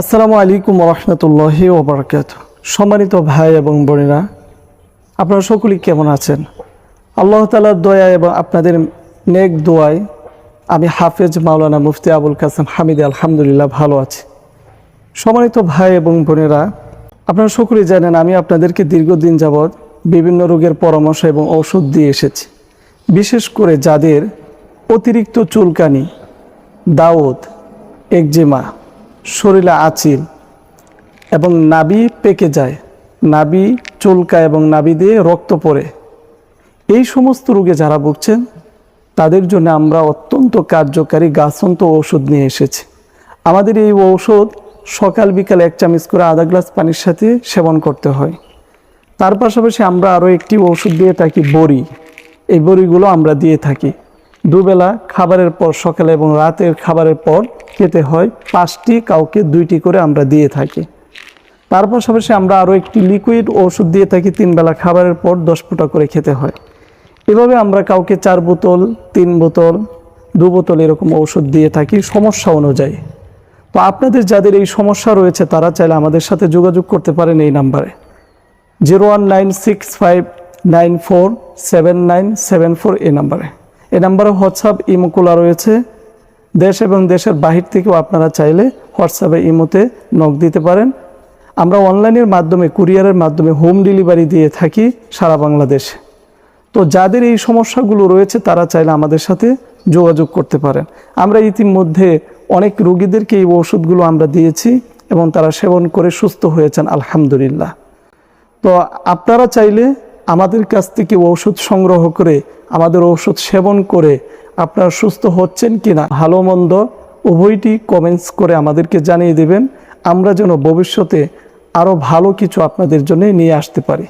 আসসালামু আলাইকুম রহমতুল্লাহি ওবরাকাত সম্মানিত ভাই এবং বোনেরা, আপনারা সকলেই কেমন আছেন? আল্লাহ তালার দয়া এবং আপনাদের নেক দোয়ায় আমি হাফেজ মাওলানা মুফতি আবুল কাসেম হামিদ আলহামদুলিল্লাহ ভালো আছি। সম্মানিত ভাই এবং বোনেরা, আপনারা সকলেই জানেন আমি আপনাদেরকে দীর্ঘদিন যাবৎ বিভিন্ন রোগের পরামর্শ এবং ঔষধ দিয়ে এসেছি। বিশেষ করে যাদের অতিরিক্ত চুলকানি দাউদ একজিমা শরীরে আচিল এবং নাবি পেকে যায়। নাবি চুলকায় এবং নাবি দিয়ে রক্ত পড়ে। এই সমস্ত রোগে যারা ভুগছেন, তাদের জন্য আমরা অত্যন্ত কার্যকারী গাছন্ত ঔষধ নিয়ে এসেছি। আমাদের এই ঔষধ সকাল বিকাল এক চামচ করে আধা গ্লাস পানির সাথে সেবন করতে হয়। তার পাশাপাশি আমরা আরও একটি ওষুধ দিয়ে থাকি বড়ি। এই বড়িগুলো আমরা দিয়ে থাকি। দুবেলা খাবারের পর সকালে এবং রাতের খাবারের পর খেতে হয়, পাঁচটি কাউকে দুইটি করে আমরা দিয়ে থাকি। তার পাশাপাশি আমরা আরও একটি লিকুইড ওষুধ দিয়ে থাকি, তিন বেলা খাবারের পর দশ ফুটা করে খেতে হয়। এভাবে আমরা কাউকে চার বোতল, তিন বোতল, দু বোতল এরকম ওষুধ দিয়ে থাকি সমস্যা অনুযায়ী। তো আপনাদের যাদের এই সমস্যা রয়েছে, তারা চাইলে আমাদের সাথে যোগাযোগ করতে পারেন এই নাম্বারে। Zero one nine six five nine four seven nine seven four এই নাম্বারে। এই নাম্বারে হোয়াটসঅ্যাপ, ইমো রয়েছে। দেশ এবং দেশের বাহির থেকেও আপনারা চাইলে হোয়াটসঅ্যাপে ইমোতে নখ দিতে পারেন। আমরা অনলাইনের মাধ্যমে, কুরিয়ারের মাধ্যমে হোম ডেলিভারি দিয়ে থাকি সারা বাংলাদেশে। তো যাদের এই সমস্যাগুলো রয়েছে, তারা চাইলে আমাদের সাথে যোগাযোগ করতে পারেন। আমরা ইতিমধ্যে অনেক রোগীদেরকে এই ওষুধগুলো আমরা দিয়েছি এবং তারা সেবন করে সুস্থ হয়েছেন, আলহামদুলিল্লাহ। তো আপনারা চাইলে আমাদের কাছ থেকে ঔষধ সংগ্রহ করে, আমাদের ঔষধ সেবন করে আপনারা সুস্থ হচ্ছেন কি না ভালো মন্দ উভয়টি কমেন্টস করে আমাদেরকে জানিয়ে দেবেন। আমরা যেন ভবিষ্যতে আরও ভালো কিছু আপনাদের জন্য নিয়ে আসতে পারি।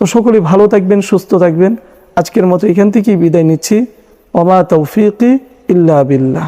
তো সকলে ভালো থাকবেন, সুস্থ থাকবেন। আজকের মতো এখান থেকেই বিদায় নিচ্ছি। ওমা তৌফিকি ইল্লা বিল্লাহ।